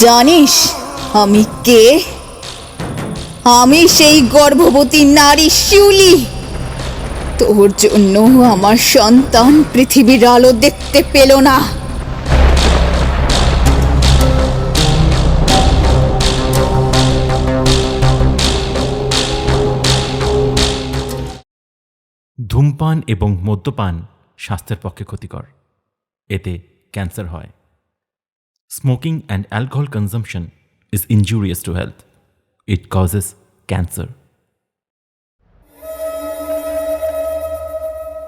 জানিস আমি কে? আমি সেই গর্ভবতী নারী শিউলি। তোর জন্য আমার সন্তান পৃথিবীর আলো দেখতে পেল না। ধূমপান এবং মদ্যপান স্বাস্থ্যের পক্ষে ক্ষতিকর। এতে ক্যান্সার হয়। Smoking and alcohol consumption is injurious to health it causes cancer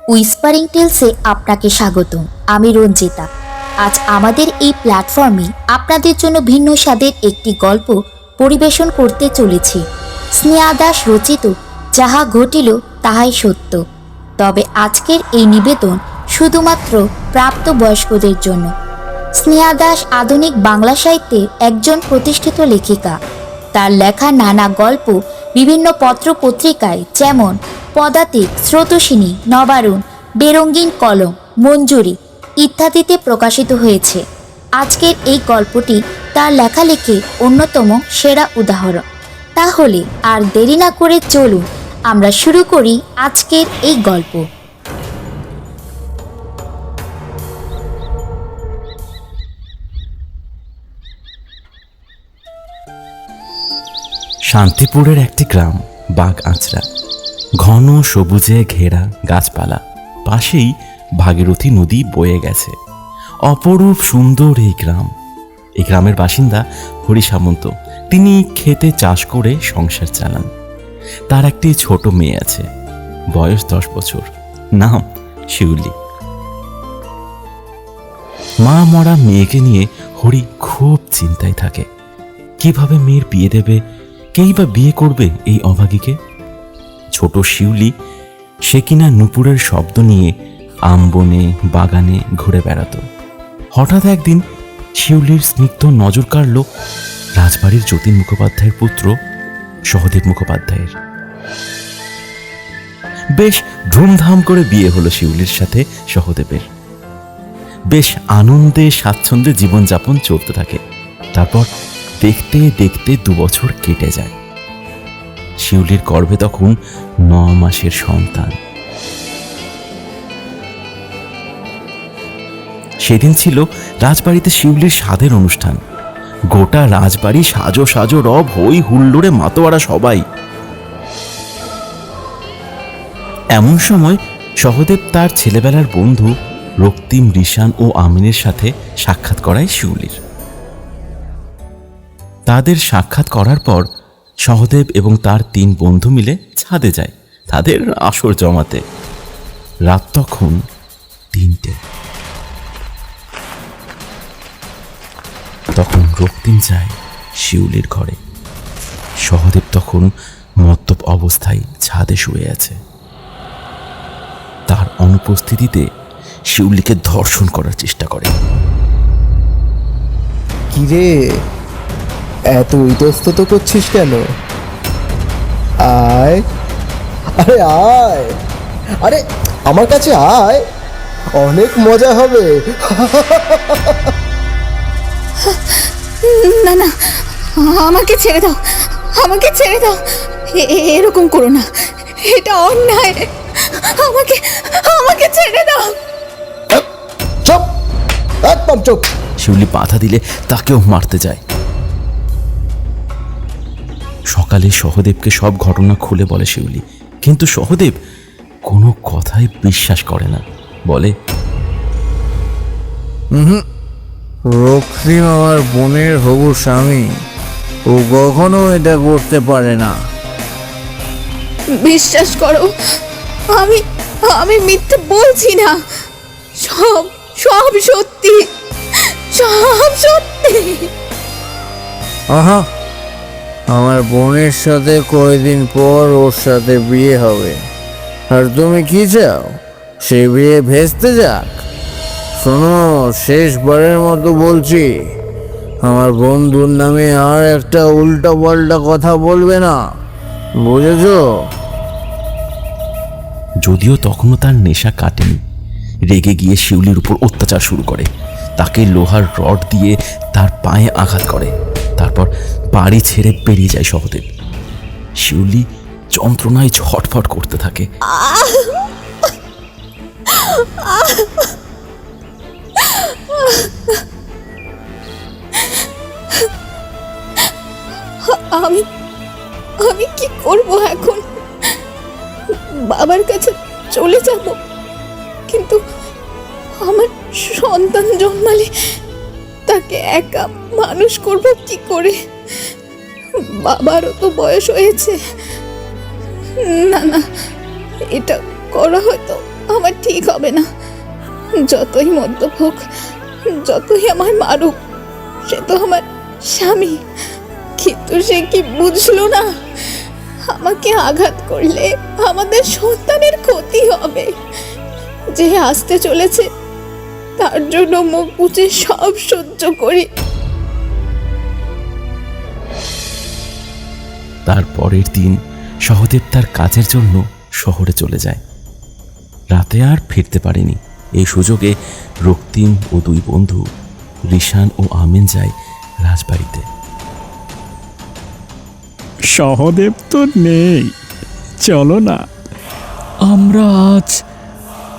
whispering টেলসে আপনাকে স্বাগত আমি রঞ্জিতা। আজ আমাদের এই প্ল্যাটফর্মে আপনাদের জন্য ভিন্ন স্বাদের একটি গল্প পরিবেশন করতে চলেছি। স্নেহা দাস রচিত, যাহা ঘটিল তাহাই সত্য। তবে আজকের এই নিবেদন শুধুমাত্র প্রাপ্তবয়স্কদের জন্য। স্নেহা দাস আধুনিক বাংলা সাহিত্যের একজন প্রতিষ্ঠিত লেখিকা। তার লেখা নানা গল্প, বিভিন্ন পত্র পত্রিকায় যেমন পদাতিক স্রোতসিনী নবারুণ, বেরঙ্গিন কলম, মঞ্জুরি ইত্যাদিতে প্রকাশিত হয়েছে। আজকের এই গল্পটি তার লেখালেখির অন্যতম সেরা উদাহরণ। তাহলে আর দেরি না করে চলুন, আমরা শুরু করি আজকের এই গল্প। শান্তিপুরের একটি গ্রাম, বাঘ আঁচড়া। ঘন, সবুজে ঘেরা গাছপালা। পাশেই ভাগীরথী নদী বয়ে গেছে। অপরূপ সুন্দর এই গ্রাম। এই গ্রামের বাসিন্দা হরি সামন্ত তিনি খেতে চাষ করে সংসার চালান। তার একটি ছোট মেয়ে আছে। বয়স দশ বছর। নাম শিউলি। মা মরা মেয়েকে নিয়ে হরি খুব চিন্তায় থাকে। কীভাবে মেয়ের বিয়ে দেবে কেই বা বিয়ে করবে এই অভাগীকে? ছোট শিউলি, সে কিনা নুপুরের শব্দ নিয়ে আমবনে বাগানে ঘুরে বেড়াতো। হঠাৎ একদিন শিউলির স্নিগ্ধ নজর কাড়ল রাজবাড়ির যতীন মুখোপাধ্যায়ের পুত্র সহদেব মুখোপাধ্যায়ের। বেশ ধুমধাম করে বিয়ে হলো শিউলির সাথে সহদেবের। বেশ আনন্দে, স্বাচ্ছন্দ্যে জীবনযাপন চলতে থাকে। তারপর দেখতে দেখতে দু বছর কেটে যায়। শিউলির গর্ভে তখন ন মাসের সন্তান। সেদিন ছিল রাজবাড়িতে শিউলির স্বাদের অনুষ্ঠান। গোটা রাজবাড়ি সাজো সাজো রব হই হুল্লোড়ে মাতোয়ারা সবাই। এমন সময় সহদেব তার ছেলেবেলার বন্ধু রক্তিম রিশান ও আমিনের সাথে সাক্ষাৎ করায় শিউলির। তাদের সাক্ষাৎ করার পর সহদেব এবং তার তিন বন্ধু মিলে ছাদে যায়, তাদের আসর জমাতে। রাত তখন তিনটে। তখন রক্তিম যায় শিউলির ঘরে। সহদেব তখন মদ্যপ অবস্থায় ছাদে শুয়ে আছে। তার অনুপস্থিতিতে শিউলিকে ধর্ষণ করার চেষ্টা করে। কিরে? এত ইতস্তত করছিস কেন? আয়। আরে আয়। আরে আমার কাছে আয়। অনেক মজা হবে। না না আমাকে ছেড়ে দাও। আমাকে ছেড়ে দাও। এরকম করো না। এটা অন্যায়। আমাকে আমাকে ছেড়ে দাও। চুপ। একদম চুপ। শিউলি বাধা দিলে তাকেও মারতে যায়। সকালে সহদেবকে সব ঘটনা খুলে বলে শিউলি। কিন্তু সহদেব কোনো কথাই বিশ্বাস করে না। বলে রক্তিম আমার বোনের হবু স্বামী ও কখনো এটা করতে পারে না। বিশ্বাস করো আমি আমি মিথ্যে বলছি না। সব সব সত্যি সব সত্যি। আহা আমার বোনের সাথে কয়েকদিন পর ওর সাথে বিয়ে হবে। আর তুমি কি চাও? সে বিয়ে ভেস্তে যাক। শোনো, শেষবারের মতো বলছি, আমার বন্ধুর নামে আর একটা উল্টা পাল্টা কথা বলবে না। বুঝেছ? যদিও তখনও তার নেশা কাটেনি, রেগে গিয়ে শিউলির উপর অত্যাচার শুরু করে, তাকে লোহার রড দিয়ে তার পায়ে আঘাত করে। তারপর বাড়ি ছেড়ে বেরিয়ে যায় সহদেব। শিউলি যন্ত্রণায় ছটফট করতে থাকে। তাকে একা মানুষ করব কি করে? বাবারও তো বয়স হয়েছে। না না, এটা করা হয়তো আমার ঠিক হবে না। যতই মদ্যপ হোক, যতই আমার মারুক, সে তো আমার স্বামী। কিন্তু সে কি বুঝলো না? আমাকে আঘাত করলে আমাদের সন্তানের ক্ষতি হবে। যে আসতে চলেছে তার জন্য মুখ বুঝে সব সহ্য করি। তার পরের দিন সহদেব তার কাজের জন্য শহরে চলে যায়। রাতে আর ফিরতে পারেনি। এই সুযোগে রক্তিম ও দুই বন্ধু রিশান ও আমিন যায় রাজবাড়িতে। সহদেব তো নেই। চলো না। আমরা আজ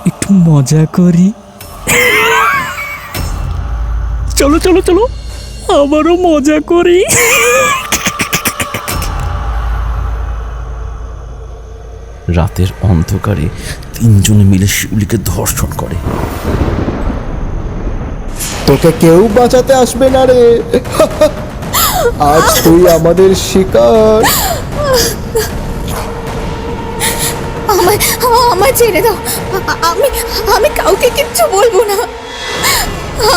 একটু মজা করি। চলো চলো চলো। আবারও মজা করি। রাতের অন্ধকারে তিনজনে মিলে শিউলিকে ধর্ষণ করে। তোকে কেউ বাঁচাতে আসবে না রে। আজ তুই আমাদের শিকার। আমায় আমায় ছেড়ে দাও। আমি আমি কাউকে কিচ্ছু বলব না।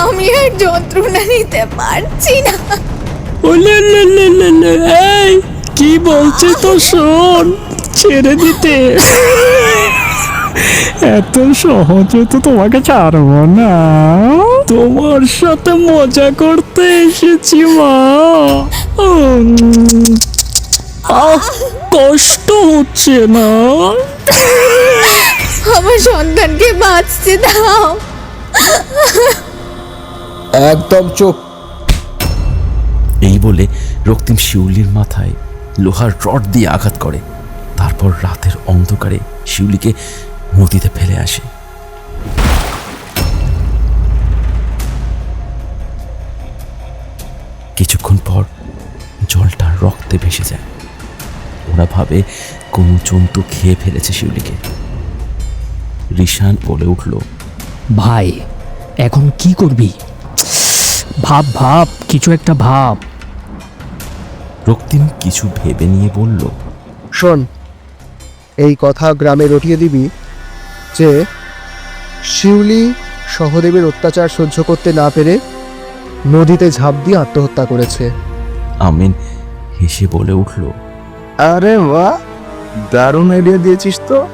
আমি আর যন্ত্রণা নিতে পারছি না। ওলে লে লে লে লে, এই কি বলছে তো শোন ছেড়ে দিতে। এত সহজে তো তোমাকে ছাড়বো না। তোমার সাথে মজা করতে এসেছি মা। আহ, কষ্ট হচ্ছে না। আমার সন্তানকে বাঁচতে দাও। একদম চুপ। এই বলে রক্তিম শিউলির মাথায় লোহার রড দিয়ে আঘাত করে। তারপর রাতের অন্ধকারে শিউলিকে নদীতে ফেলে আসে। কিছুক্ষণ পর জলটা রক্তে ভেসে যায়। ওরা ভাবে কোন জন্তু খেয়ে ফেলেছে শিউলিকে। রিশান বলে উঠল ভাই এখন কি করবি? ভাব ভাব কিছু একটা ভাব। রক্তিম কিছু ভেবে নিয়ে বলল শোন এই কথা গ্রামে রটিয়ে দিবি যে শিউলি সহদেবের অত্যাচার সহ্য করতে না পেরে নদীতে ঝাঁপ দিয়ে আত্মহত্যা করেছে। আমিন হেসে বলে উঠল আরে বাহ দারুণ আইডিয়া দিয়েছিস তো।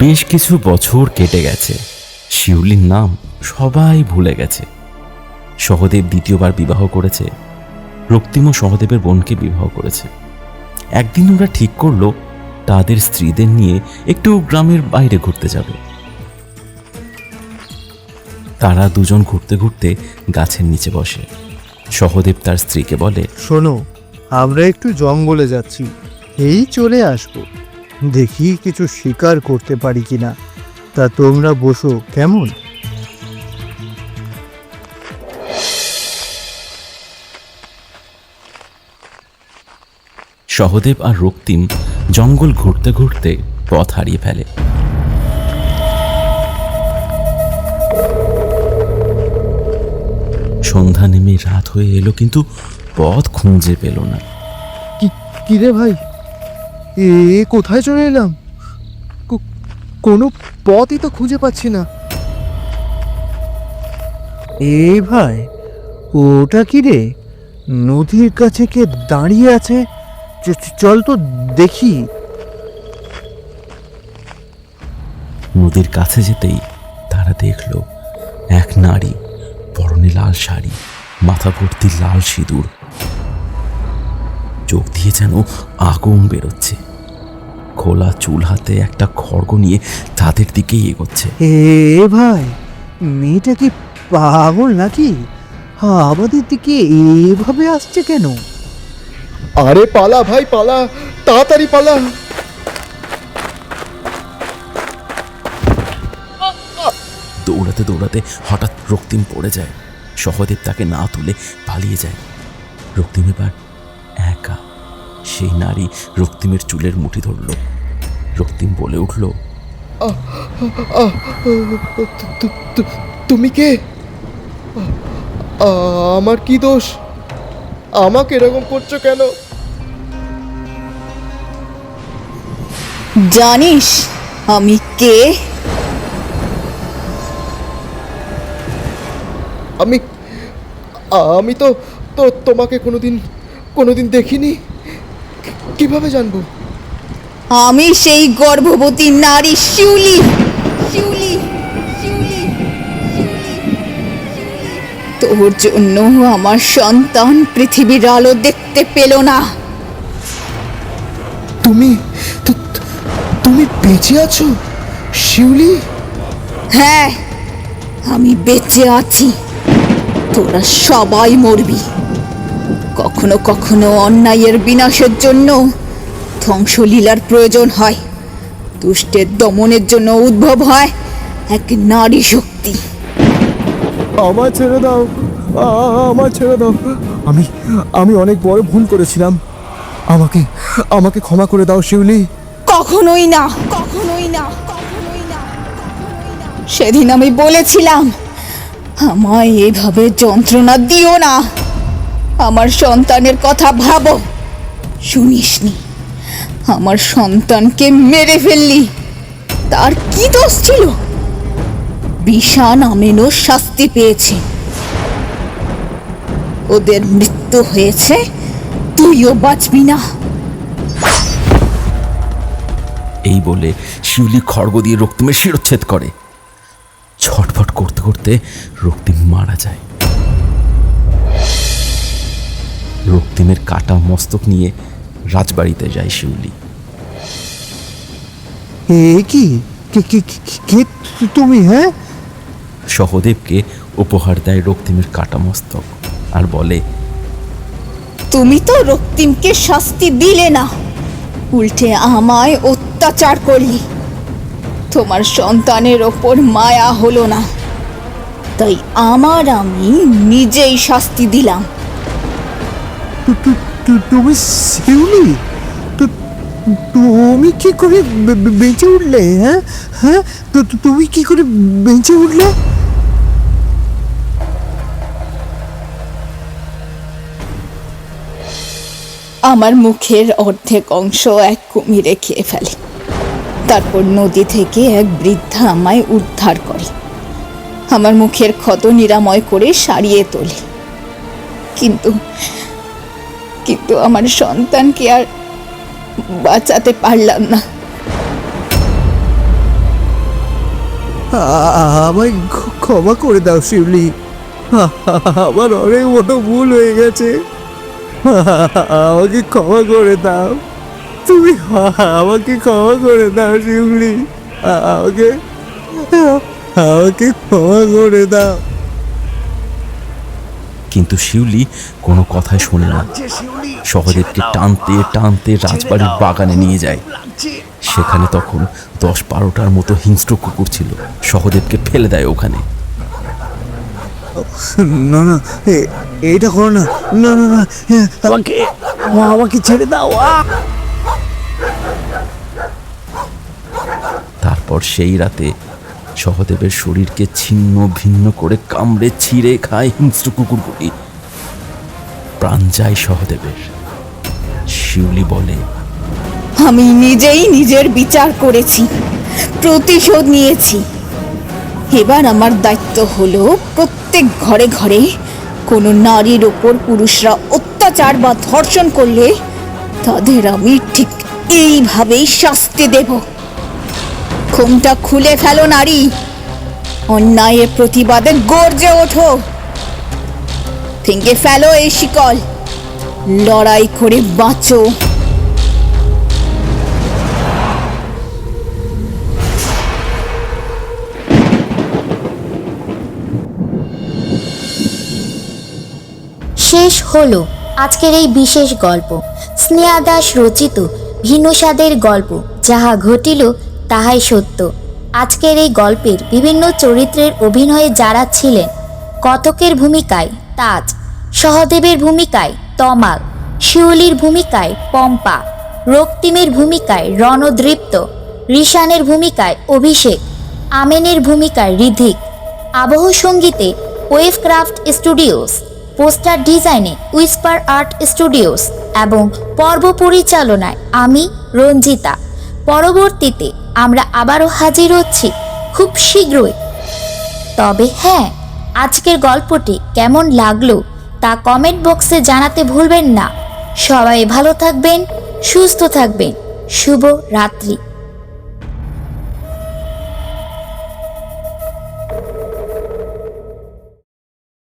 বেশ কিছু বছর কেটে গেছে। শিউলির নাম সবাই ভুলে গেছে। সহদেব দ্বিতীয়বার বিবাহ করেছে। রক্তিমও সহদেবের বোনকে বিবাহ করেছে। একদিন ওরা ঠিক করল, তাদের স্ত্রীদের নিয়ে একটু গ্রামের বাইরে ঘুরতে যাবে। তারা দুজন ঘুরতে ঘুরতে গাছের নিচে বসে। সহদেব তার স্ত্রীকে বলে, শোনো, আমরা একটু জঙ্গলে যাচ্ছি। এই চলে আসব। দেখি কিছু শিকার করতে পারি কিনা। তা তোমরা বসো কেমন? সহদেব আর রক্তিম জঙ্গল ঘুরতে ঘুরতে পথ হারিয়ে ফেলে। সন্ধ্যা নেমে রাত হয়ে এলো কিন্তু পথ খুঁজে পেল না। কিরে ভাই? এ কোথায় চলে এলাম? কো- কোনো পথই তো খুঁজে পাচ্ছি না। এ ভাই ওটা কি রে? নদীর কাছে কে দাঁড়িয়ে আছে? চল তো দেখি। নদীর কাছে যেতেই তারা দেখল এক নারী পরনে লাল শাড়ি মাথা ভর্তি লাল সিঁদুর। চোখ দিয়ে যেন আগুন বেরোচ্ছে। খোলা চুল হাতে একটা খড়গ নিয়ে তাদের দিকেই এগোচ্ছে। এ ভাই মেয়েটা কি পাগল নাকি? আমাদের দিকে এভাবে আসছে কেন? আরে পালা ভাই পালা তাড়াতাড়ি পালা। দৌড়াতে দৌড়াতে হঠাৎ রক্তিম পড়ে যায়। সহদেব তাকে না তুলে পালিয়ে যায়। রক্তিম এবার একা। সেই নারী রক্তিমের চুলের মুঠি ধরল। রক্তিম বলে উঠল তুমি কে? আমার কি দোষ? আমাকে এরকম করছ কেন? জানিস আমি কে? আমি আমি তো তো তোমাকে কোনোদিন কোনোদিন দেখিনি। কীভাবে জানব? আমি সেই গর্ভবতী নারী শিউলি। শিউলি তোর জন্য আমার সন্তান পৃথিবীর আলো দেখতে পেল না। তুমি তুমি বেঁচে আছো শিউলি? হ্যাঁ আমি বেঁচে আছি। তোরা সবাই মরবি। কখনো কখনো অন্যায়ের বিনাশের জন্য ধ্বংসলীলার প্রয়োজন হয়। দুষ্টের দমনের জন্য উদ্ভব হয় এক নারী শক্তি। আমার ছেড়ে দাও। আমার ছেড়ে দাও। আমি আমি অনেক বড় ভুল করেছিলাম। আমাকে আমাকে ক্ষমা করে দাও শিউলি। কখনোই না কখনোই না কখনোই না। সেদিন আমি বলেছিলাম আমায় এভাবে যন্ত্রণা দিও না। আমার সন্তানের কথা ভাবো। শুনিসনি। আমার সন্তানকে মেরে ফেললি। তার কি দোষ ছিল? বিষান আমেনও শাস্তি পেয়েছে। ওদের মৃত্যু হয়েছে, তুইও বাঁচবি না। এই বলে শিউলি খড়গ দিয়ে রক্তিমের শিরচ্ছেদ করে। ছটফট করতে করতে রক্তিম মারা যায়। রক্তিমের কাটা মস্তক নিয়ে রাজবাড়িতে যায় শিউলি। এ কি? কে কে কে- কে তুমি হ্যাঁ? সহদেবকে উপহার দেয় রক্তিমের কাটা মস্তক আর বলে তুমি তো রক্তিমকে শাস্তি দিলে না। উল্টে আমায় অত্যাচার করলি। তোমার সন্তানের ওপর মায়া হলো না। তাই আমার আমি নিজেই শাস্তি দিলাম। তুমি শিউলি? তুমি কি করে বেঁচে উঠলে হ্যাঁ? হ্যাঁ? তু- তুমি কি করে বেঁচে উঠলে? আমার মুখের অর্ধেক অংশ এক কুমিরে খেয়ে ফেলে। তারপর নদী থেকে এক বৃদ্ধা আমায় উদ্ধার করে। আমার মুখের ক্ষত নিরাময় করে সারিয়ে তোলে। কিন্তু কিন্তু আমার সন্তানকে আর বাঁচাতে পারলাম না। আমায় ক্ষ- ক্ষমা করে দাও, শিউলি। আমার অনেক বড় ভুল হয়ে গেছে। আমাকে ক্ষমা করে দাও। তুমি আমাকে ক্ষমা করে দাও, শিউলি। আমাকে আমাকে ক্ষমা করে দাও। কিন্তু শিউলি কোনো কথাই শোনে না। সহদেবকে টানতে টানতে রাজবাড়ির বাগানে নিয়ে যায়। সেখানে তখন দশ বারোটার মতো হিংস্র কুকুর ছিল। সহদেবকে ফেলে দেয় ওখানে। না না এইটা করো না। না না না আমাকে আমাকে ছেড়ে দাও তারপর সেই রাতে সহদেবের শরীরকে ছিন্ন ভিন্ন করে কামড়ে ছিঁড়ে খায় হিংস্র কুকুরগুলি। প্রাণ যায় সহদেবের। শিউলি বলে, আমি নিজেই নিজের বিচার করেছি, প্রতিশোধ নিয়েছি। এবার আমার দায়িত্ব হলো প্রত্যেক ঘরে ঘরে কোনো নারীর ওপর পুরুষরা অত্যাচার বা ধর্ষণ করলে তাদের আমি ঠিক এইভাবেই শাস্তি দেব। ঘুমটা খুলে ফেলো, নারী। অন্যায়ের প্রতিবাদে গর্জে ওঠো। ভেঙে ফেলো এই শিকল। লড়াই করে বাঁচো। শেষ হলো আজকের এই বিশেষ গল্প। স্নেহা দাস রচিত ভিনসাদের গল্প, যাহা ঘটিল তাহাই সত্য। আজকের এই গল্পের বিভিন্ন চরিত্রের অভিনয়ে যারা ছিলেন, কতকের ভূমিকায়? তাজ, সহদেবের ভূমিকায় তমাল, শিউলির ভূমিকায় পম্পা, রক্তিমের ভূমিকায় রণদৃপ্ত ঋষানের ভূমিকায় অভিষেক, আমেনের ভূমিকায় ঋধিক আবহ সঙ্গীতে ওয়েভক্রাফট স্টুডিওস, পোস্টার ডিজাইনে উইস্পার আর্ট স্টুডিওস এবং পর্ব পরিচালনায় আমি রঞ্জিতা। পরবর্তীতে আমরা আবারও হাজির হচ্ছি খুব শীঘ্রই। তবে হ্যাঁ আজকের গল্পটি কেমন লাগল তা কমেন্ট বক্সে জানাতে ভুলবেন না। সবাই ভালো থাকবেন, সুস্থ থাকবেন। শুভ রাত্রি।